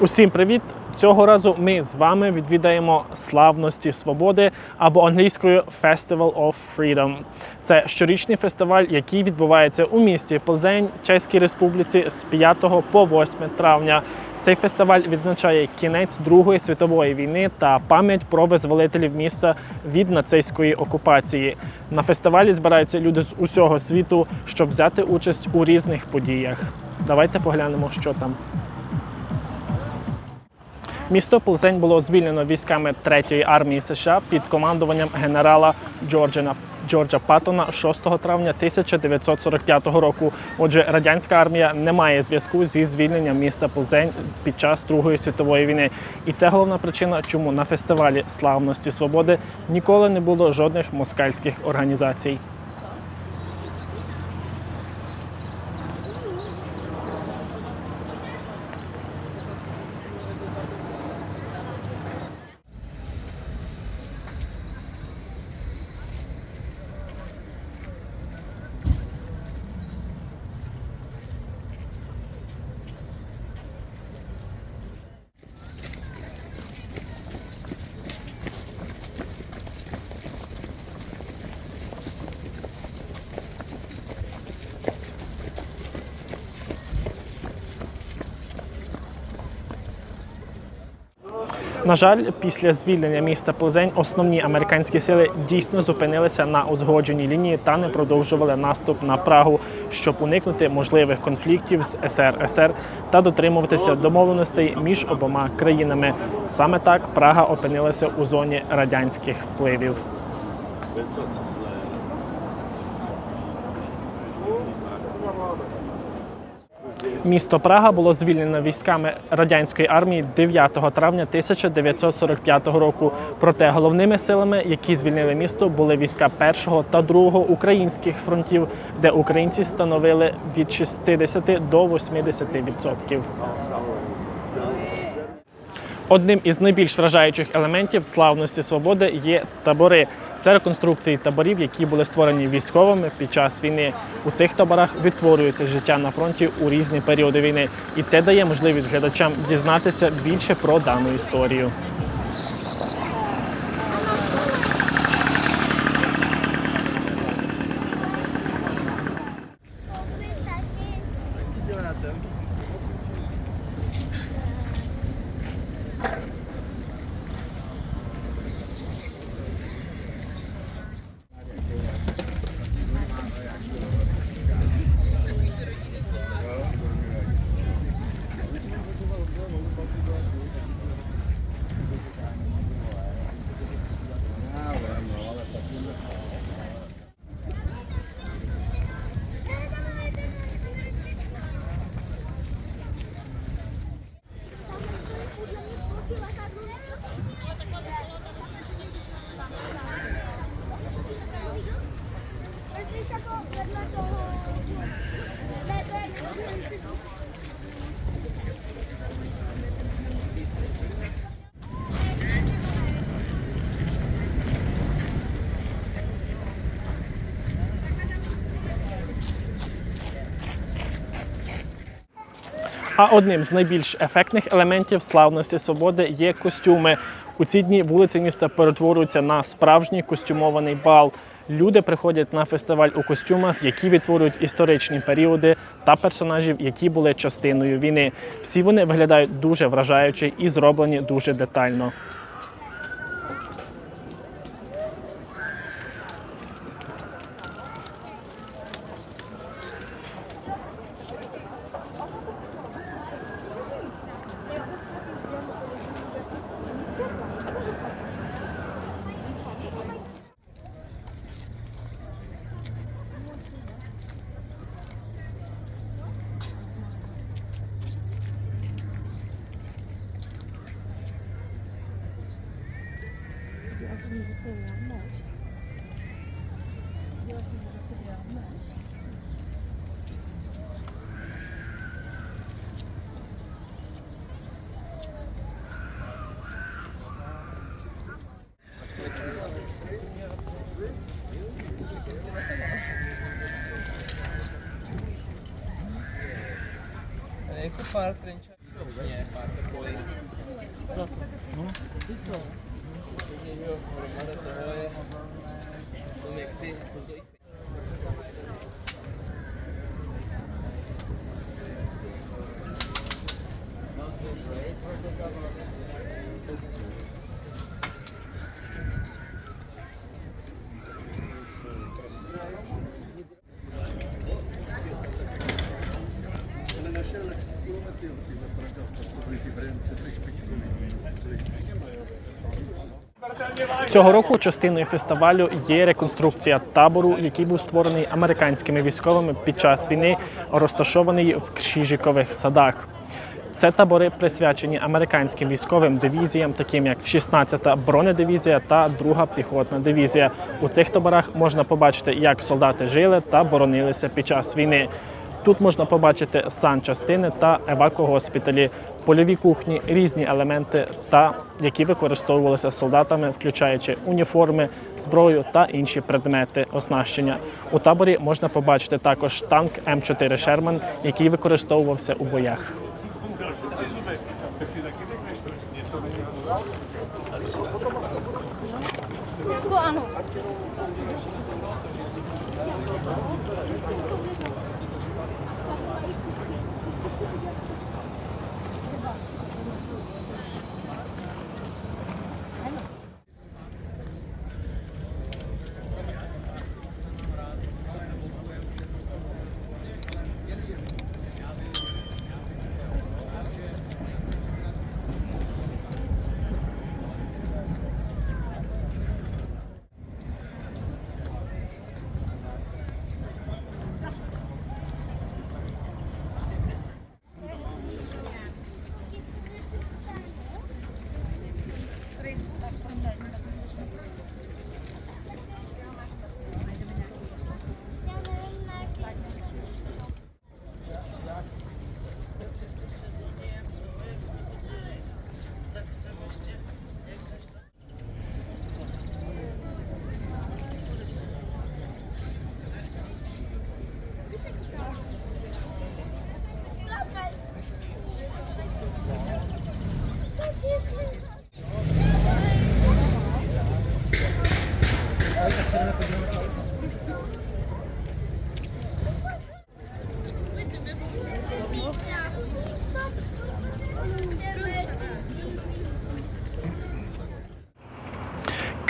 Усім привіт! Цього разу ми з вами відвідаємо славності свободи або англійською Festival of Freedom. Це щорічний фестиваль, який відбувається у місті Плзень, Чеській Республіці з 5 по 8 травня. Цей фестиваль відзначає кінець Другої світової війни та пам'ять про визволителів міста від нацистської окупації. На фестивалі збираються люди з усього світу, щоб взяти участь у різних подіях. Давайте поглянемо, що там. Місто Плзень було звільнено військами Третьої армії США під командуванням генерала Джорджена Джорджа Паттона 6 травня 1945 року. Отже, радянська армія не має зв'язку зі звільненням міста Плзень під час Другої світової війни. І це головна причина, чому на фестивалі славності свободи ніколи не було жодних москальських організацій. На жаль, після звільнення міста Плезень основні американські сили дійсно зупинилися на узгодженій лінії та не продовжували наступ на Прагу, щоб уникнути можливих конфліктів з СРСР та дотримуватися домовленостей між обома країнами. Саме так Прага опинилася у зоні радянських впливів. Місто Прага було звільнено військами радянської армії 9 травня 1945 року. Проте головними силами, які звільнили місто, були війська першого та другого українських фронтів, де українці становили від 60 до 80%. Одним із найбільш вражаючих елементів славності свободи є табори. Це реконструкції таборів, які були створені військовими під час війни. У цих таборах відтворюється життя на фронті у різні періоди війни, і це дає можливість глядачам дізнатися більше про дану історію. vedle А одним з найбільш ефектних елементів славності свободи є костюми. У ці дні вулиці міста перетворюються на справжній костюмований бал. Люди приходять на фестиваль у костюмах, які відтворюють історичні періоди та персонажів, які були частиною війни. Всі вони виглядають дуже вражаюче і зроблені дуже детально. Gözümüzü mais é sevenler. parte fare 30 anni, é poi. Esatto. No? Sì, sono. Кілометрів і на перекапку, позитив, перспективний. Цього року частиною фестивалю є реконструкція табору, який був створений американськими військовими під час війни, розташований в Кріжикових садах. Це табори присвячені американським військовим дивізіям, таким як 16-та бронедивізія та 2-га піхотна дивізія. У цих таборах можна побачити, як солдати жили та боронилися під час війни. Тут можна побачити санчастини та евакогоспіталі, польові кухні, різні елементи, та які використовувалися солдатами, включаючи уніформи, зброю та інші предмети оснащення. У таборі можна побачити також танк М4 Шерман, який використовувався у боях.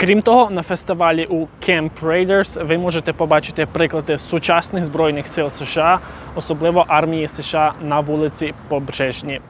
Крім того, на фестивалі у Camp Raiders ви можете побачити приклади сучасних збройних сил США, особливо армії США на вулиці Побережні.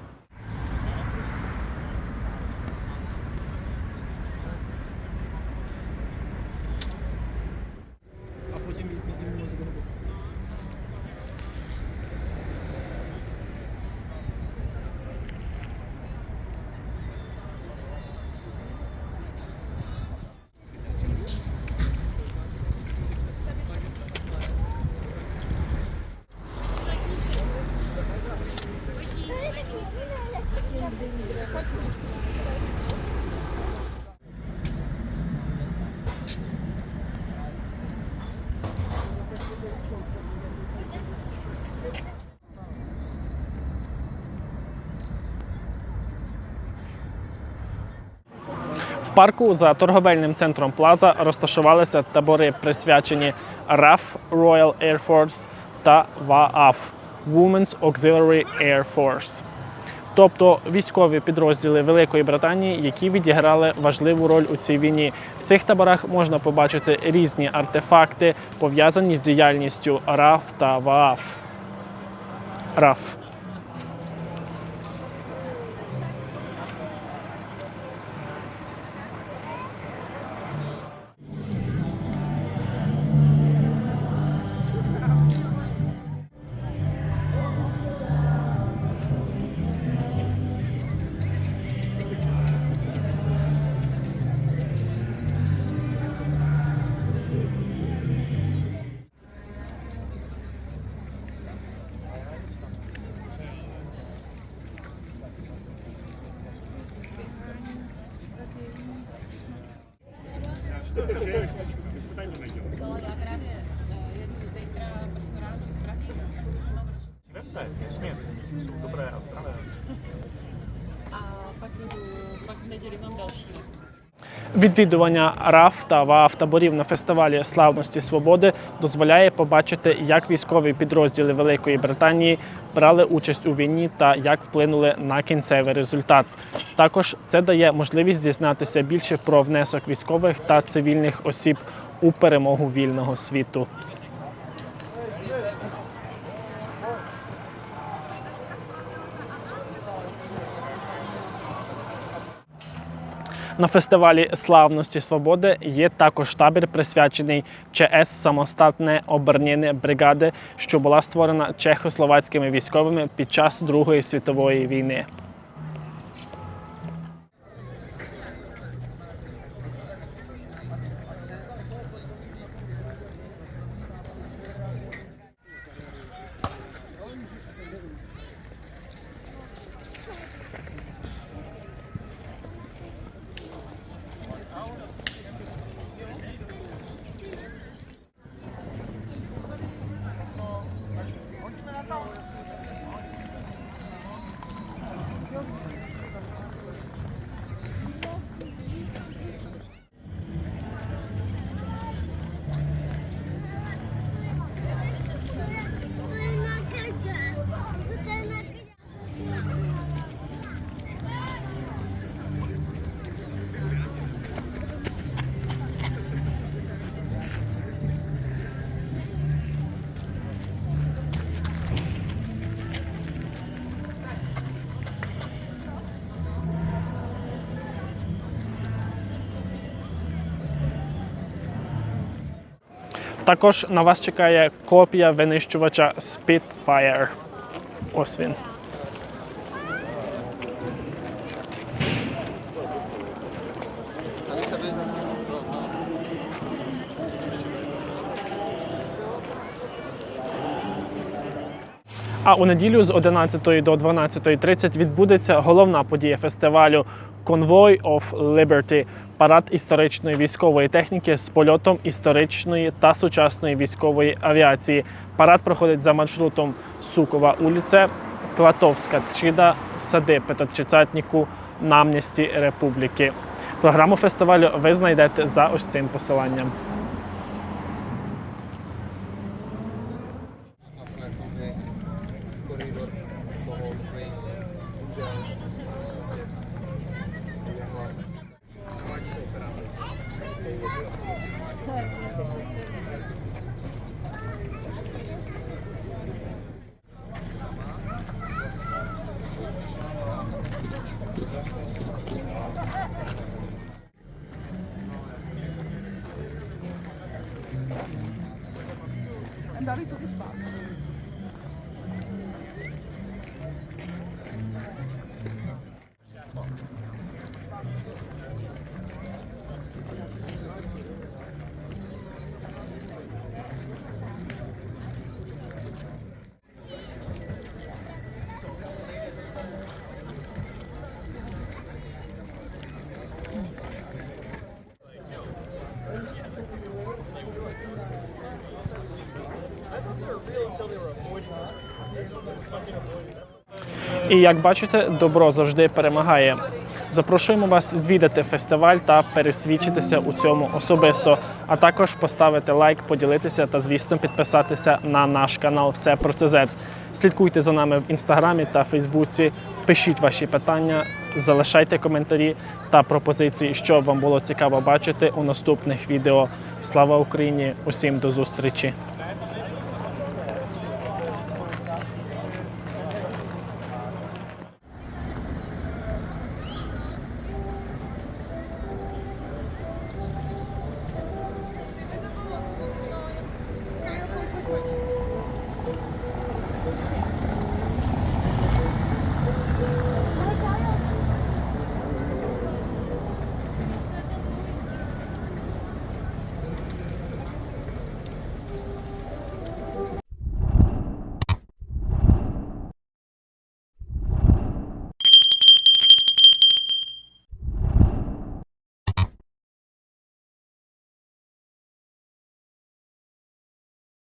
В парку за торговельним центром Плаза розташувалися табори, присвячені RAF Royal Air Force та WAAF Women's Auxiliary Air Force. Тобто військові підрозділи Великої Британії, які відіграли важливу роль у цій війні. В цих таборах можна побачити різні артефакти, пов'язані з діяльністю RAF та WAAF. RAF. Відвідування РАФ та ВААФ таборів на фестивалі славності свободи дозволяє побачити, як військові підрозділи Великої Британії брали участь у війні та як вплинули на кінцевий результат. Також це дає можливість дізнатися більше про внесок військових та цивільних осіб у перемогу вільного світу. На фестивалі славності свободи є також табір, присвячений ЧС самостатне оборонні бригади, що була створена чехословацькими військовими під час Другої світової війни. Також на вас чекає копія винищувача Spitfire. Ось він. А у неділю з 11 до 12.30 відбудеться головна подія фестивалю Convoy of Liberty – парад історичної військової техніки з польотом історичної та сучасної військової авіації. Парад проходить за маршрутом Сукова улиця, Клатовська Тчида, Сади П'ятотридцятнику, Намністі Республіки. Програму фестивалю ви знайдете за ось цим посиланням. Andare tutto il fatto. І як бачите, добро завжди перемагає. Запрошуємо вас відвідати фестиваль та пересвідчитися у цьому особисто, а також поставити лайк, поділитися та, звісно, підписатися на наш канал Все про ЦЗ. Слідкуйте за нами в інстаграмі та Фейсбуці. Пишіть ваші питання, залишайте коментарі та пропозиції, що вам було цікаво бачити у наступних відео. Слава Україні! Усім до зустрічі!